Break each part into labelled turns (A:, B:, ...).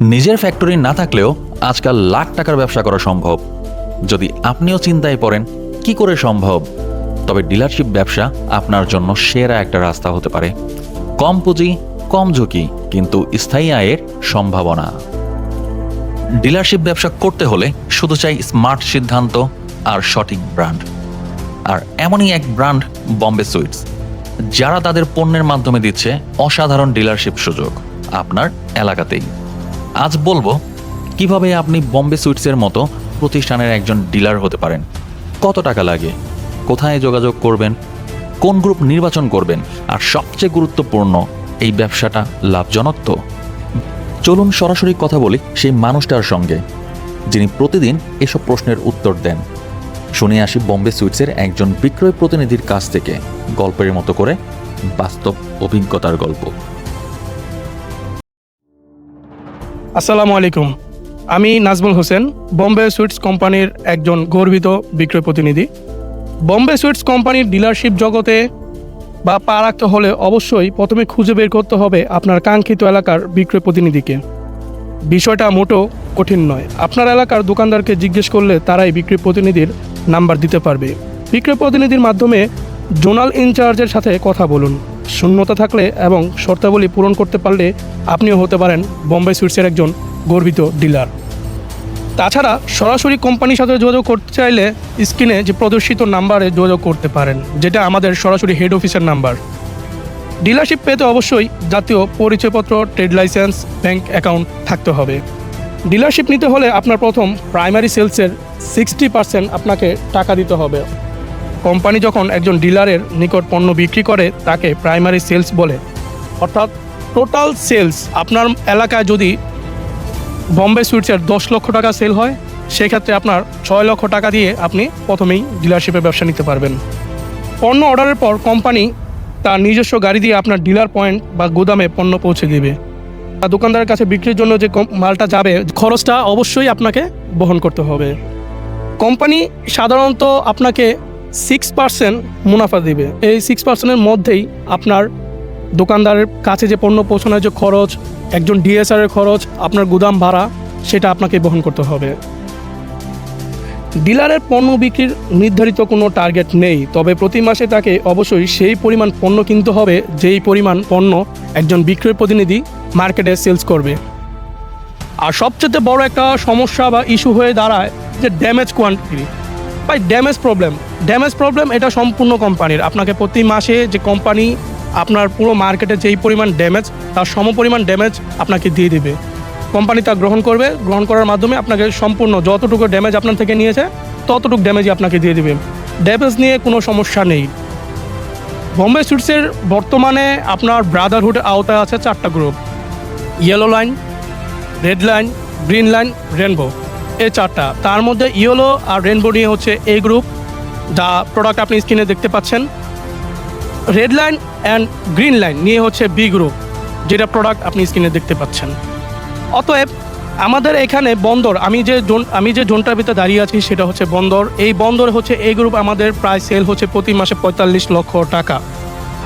A: নিজের ফ্যাক্টরি না থাকলেও আজকাল লাখ টাকার ব্যবসা করা সম্ভব। যদি আপনিও চিন্তায় পড়েন, কি করে সম্ভব? তবে ডিলারশিপ ব্যবসা আপনার জন্য সেরা একটা রাস্তা হতে পারে। কম পুঁজি, কম ঝুঁকি, কিন্তু স্থায়ী আয়ের সম্ভাবনা। ডিলারশিপ ব্যবসা করতে হলে শুধু চাই স্মার্ট সিদ্ধান্ত আর সঠিক ব্র্যান্ড আর এমনই এক ব্র্যান্ড বম্বে সুইটস যারা তাদের পণ্যের মাধ্যমে দিচ্ছে অসাধারণ ডিলারশিপ সুযোগ আপনার এলাকাতেই। আজ বলব কীভাবে আপনি বম্বে সুইটসের মতো প্রতিষ্ঠানের একজন ডিলার হতে পারেন। কত টাকা লাগে? কোথায় যোগাযোগ করবেন? কোন গ্রুপ নির্বাচন করবেন? আর সবচেয়ে গুরুত্বপূর্ণ, এই ব্যবসাটা লাভজনক তো? চলুন সরাসরি কথা বলি সেই মানুষটার সঙ্গে, যিনি প্রতিদিন এসব প্রশ্নের উত্তর দেন। শুনে আসি বম্বে সুইটসের একজন বিক্রয় প্রতিনিধির কাছ থেকে গল্পের মতো করে বাস্তব অভিজ্ঞতার গল্প।
B: আসসালামু আলাইকুম। আমি নাজমুল হোসেন, বম্বে সুইটস কোম্পানির একজন গর্বিত বিক্রয় প্রতিনিধি। বম্বে সুইটস কোম্পানির ডিলারশিপ জগতে বা পা রাখতে হলে অবশ্যই প্রথমে খুঁজে বের করতে হবে আপনার কাঙ্ক্ষিত এলাকার বিক্রয় প্রতিনিধিকে। বিষয়টা মোটো কঠিন নয়। আপনার এলাকার দোকানদারকে জিজ্ঞেস করলে তারাই বিক্রয় প্রতিনিধির নাম্বার দিতে পারবে। বিক্রয় প্রতিনিধির মাধ্যমে জোনাল ইনচার্জের সাথে কথা বলুন। শূন্যতা থাকলে এবং শর্তাবলী পূরণ করতে পারলে আপনিও হতে পারেন বোম্বে সুইটসের একজন গর্বিত ডিলার। তাছাড়া সরাসরি কোম্পানির সাথে যোগাযোগ করতে চাইলে স্ক্রিনে যে প্রদর্শিত নাম্বারে যোগাযোগ করতে পারেন, যেটা আমাদের সরাসরি হেড অফিসের নাম্বার। ডিলারশিপ পেতে অবশ্যই জাতীয় পরিচয়পত্র, ট্রেড লাইসেন্স, ব্যাংক অ্যাকাউন্ট থাকতে হবে। ডিলারশিপ নিতে হলে আপনার প্রথম প্রাইমারি সেলসের সিক্সটি পার্সেন্ট আপনাকে টাকা দিতে হবে। কোম্পানি যখন একজন ডিলারের নিকট পণ্য বিক্রি করে, তাকে প্রাইমারি সেলস বলে। অর্থাৎ টোটাল সেলস আপনার এলাকায় যদি বম্বে সুইটসের দশ লক্ষ টাকা সেল হয়, সেক্ষেত্রে আপনার ছয় লক্ষ টাকা দিয়ে আপনি প্রথমেই ডিলারশিপের ব্যবসা নিতে পারবেন। পণ্য অর্ডারের পর কোম্পানি তার নিজস্ব গাড়ি দিয়ে আপনার ডিলার পয়েন্ট বা গুদামে পণ্য পৌঁছে দেবে। আর দোকানদারের কাছে বিক্রির জন্য যে মালটা যাবে, খরচটা অবশ্যই আপনাকে বহন করতে হবে। কোম্পানি সাধারণত আপনাকে সিক্স পার্সেন্ট মুনাফা দেবে। এই সিক্স পার্সেন্টের মধ্যেই আপনার দোকানদারের কাছে যে পণ্য পৌঁছানোর যে খরচ, একজন ডিএসআর এর খরচ, আপনার গুদাম ভাড়া, সেটা আপনাকে বহন করতে হবে। ডিলারের পণ্য বিক্রির নির্ধারিত কোনো টার্গেট নেই, তবে প্রতি মাসে তাকে অবশ্যই সেই পরিমাণ পণ্য কিনতে হবে, যেই পরিমাণ পণ্য একজন বিক্রয় প্রতিনিধি মার্কেটে সেলস করবে। আর সবচেয়ে বড় একটা সমস্যা বা ইস্যু হয়ে দাঁড়ায় যে damage quantity. By damage problem damage problem এটা সম্পূর্ণ কোম্পানির আপনাকে প্রতি মাসে যে কোম্পানি আপনার পুরো মার্কেটে যেই পরিমাণ ড্যামেজ তার সম পরিমাণ ড্যামেজ আপনাকে দিয়ে দেবে। কোম্পানি তা গ্রহণ করবে, গ্রহণ করার মাধ্যমে আপনাকে সম্পূর্ণ যতটুকু ড্যামেজ আপনার থেকে নিয়েছে, ততটুকু ড্যামেজই আপনাকে দিয়ে দেবে। ড্যামেজ নিয়ে কোনো সমস্যা নেই। বম্বে সুইটসের বর্তমানে আপনার ব্রাদারহুডের আওতায় আছে চারটা group yellow line red line green line rainbow এই চারটা। তার মধ্যে ইয়েলো আর রেনবো নিয়ে হচ্ছে এ গ্রুপ যা প্রোডাক্ট আপনি স্ক্রিনে দেখতে পাচ্ছেন। Red line and green line নিয়ে হচ্ছে বি গ্রুপ যেটা প্রোডাক্ট আপনি স্ক্রিনে দেখতে পাচ্ছেন। অতএব, আমাদের এখানে বন্দর, আমি যে জোন, আমি যে জোনটার ভিতরে দাঁড়িয়ে আছি সেটা হচ্ছে বন্দর। এই বন্দর হচ্ছে এই গ্রুপ আমাদের প্রায় সেল হচ্ছে প্রতি মাসে পঁয়তাল্লিশ লক্ষ টাকা।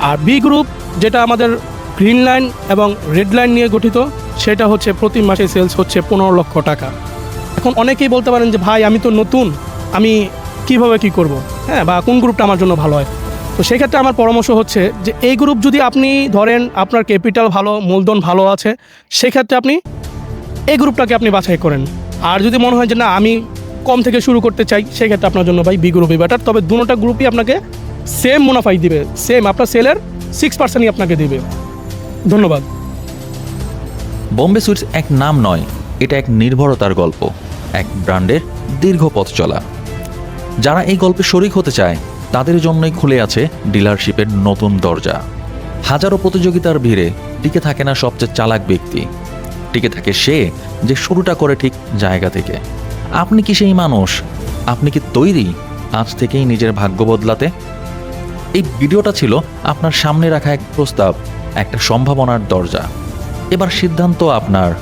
B: আর বি গ্রুপ যেটা আমাদের গ্রিন লাইন এবং রেড লাইন নিয়ে গঠিত, সেটা হচ্ছে প্রতি মাসে সেলস হচ্ছে পনেরো লক্ষ টাকা। এখন অনেকেই বলতে পারেন যে, ভাই, আমি তো নতুন, আমি কীভাবে কি করব? হ্যাঁ বা কোন গ্রুপটা আমার জন্য ভালো হয়? তো সেক্ষেত্রে আমার পরামর্শ হচ্ছে যে, এই গ্রুপ যদি আপনি ধরেন আপনার ক্যাপিটাল ভালো, মূলধন ভালো আছে, সেক্ষেত্রে আপনি এই গ্রুপটাকে আপনি বাছাই করেন। আর যদি মনে হয় যে, না, আমি কম থেকে শুরু করতে চাই, সেক্ষেত্রে আপনার জন্য ভাই, বি গ্রুপই বেটার। তবে দুটোটা গ্রুপই আপনাকে সেম মুনাফাই দিবে সেম আপনার সেলের সিক্স পার্সেন্টই আপনাকে দিবে। ধন্যবাদ।
A: বম্বে সুইটস এক নাম নয়, এটা এক নির্ভরতার গল্প। এক ব্র্যান্ডের দীর্ঘ পথ চলা। যারা এই গল্পে শরিক হতে চায়, তাদের জন্যই খুলে আছে ডিলারশিপের নতুন দরজা। হাজারো প্রতিযোগিতার ভিড়ে টিকে থাকে না সবচেয়ে চালাক ব্যক্তি। টিকে থাকে সে যে শুরুটা করে ঠিক জায়গা থেকে। আপনি কি সেই মানুষ? আপনি কি তৈরি আজ থেকেই নিজের ভাগ্য বদলাতে? এই ভিডিওটা ছিল আপনার সামনে রাখা এক প্রস্তাব, একটা সম্ভাবনার দরজা। এবার সিদ্ধান্ত আপনার।